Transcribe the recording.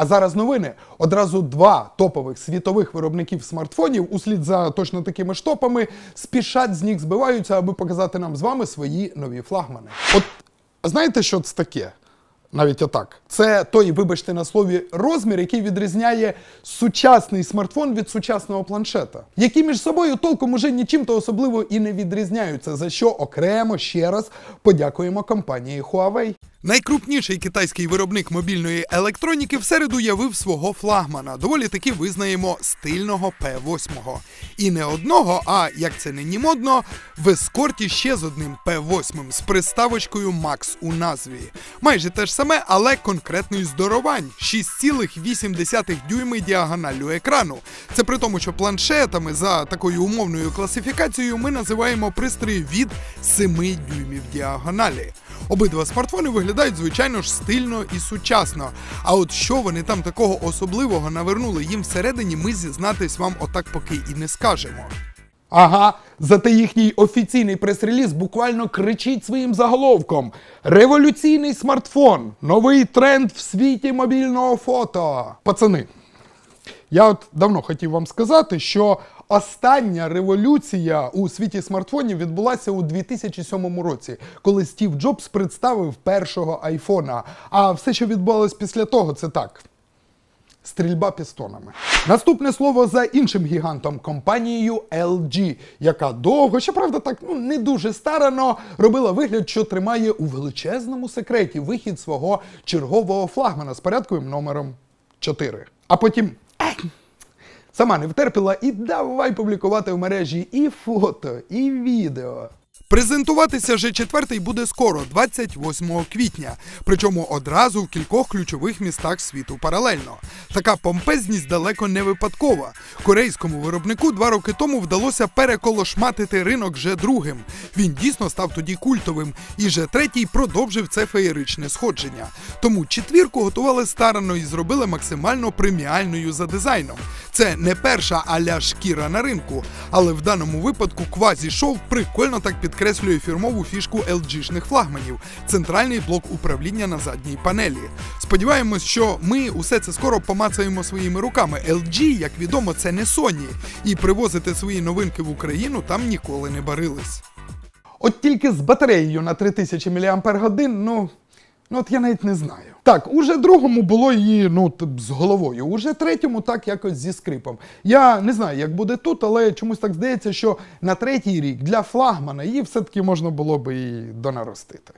А зараз новини. Одразу два топових світових виробників смартфонів, услід за точно такими ж топами, спішать з них збиваються, аби показати нам з вами свої нові флагмани. От знаєте, що це таке? Навіть отак. Це той, вибачте на слові, розмір, який відрізняє сучасний смартфон від сучасного планшета, які між собою толком уже нічим то особливо і не відрізняються, за що окремо ще раз подякуємо компанії Huawei. Найкрупніший китайський виробник мобільної електроніки в середу явив свого флагмана, доволі таки визнаємо стильного P8. І не одного, а як це нині модно, в ескорті ще з одним P8 з приставочкою Max у назві. Майже те ж саме, але конкретний здоровань 6,8 дюйми діагоналю екрану. Це при тому, що планшетами за такою умовною класифікацією ми називаємо пристрої від 7 дюймів діагоналі. Обидва смартфони виглядають, звичайно ж, стильно і сучасно. А от що вони там такого особливого навернули їм всередині, ми зізнатись вам отак поки і не скажемо. Ага, зате їхній офіційний прес-реліз буквально кричить своїм заголовком: Революційний смартфон! Новий тренд в світі мобільного фото. Пацани, я от давно хотів вам сказати, що остання революція у світі смартфонів відбулася у 2007 році, коли Стів Джобс представив першого айфона. А все, що відбувалось після того, це так. Стрільба пістонами. Наступне слово за іншим гігантом компанією LG, яка довго, щоправда, так ну не дуже старано робила вигляд, що тримає у величезному секреті вихід свого чергового флагмана з порядковим номером 4. А потім сама не втерпіла і давай публікувати в мережі і фото, і відео. Презентуватися же четвертий буде скоро, 28 квітня, причому одразу в кількох ключових містах світу паралельно. Така помпезність далеко не випадкова. Корейському виробнику два роки тому вдалося переколошматити ринок вже другим. Він дійсно став тоді культовим, і вже третій продовжив це феєричне сходження. Тому четвірку готували старано і зробили максимально преміальною за дизайном. Це не перша аля шкіра на ринку, але в даному випадку квазі-шоу прикольно так підкреслює фірмову фішку LG-шних флагманів центральний блок управління на задній панелі. Сподіваємось, що ми усе це скоро помацаємо своїми руками. LG, як відомо, це не Sony, і привозити свої новинки в Україну там ніколи не барились. От тільки з батареєю на 3000 мАч, ну. Ну, от я навіть не знаю. Так, уже другому було її ну, з головою, уже третьому так якось зі скрипом. Я не знаю, як буде тут, але чомусь так здається, що на третій рік для флагмана її все-таки можна було би і донаростити.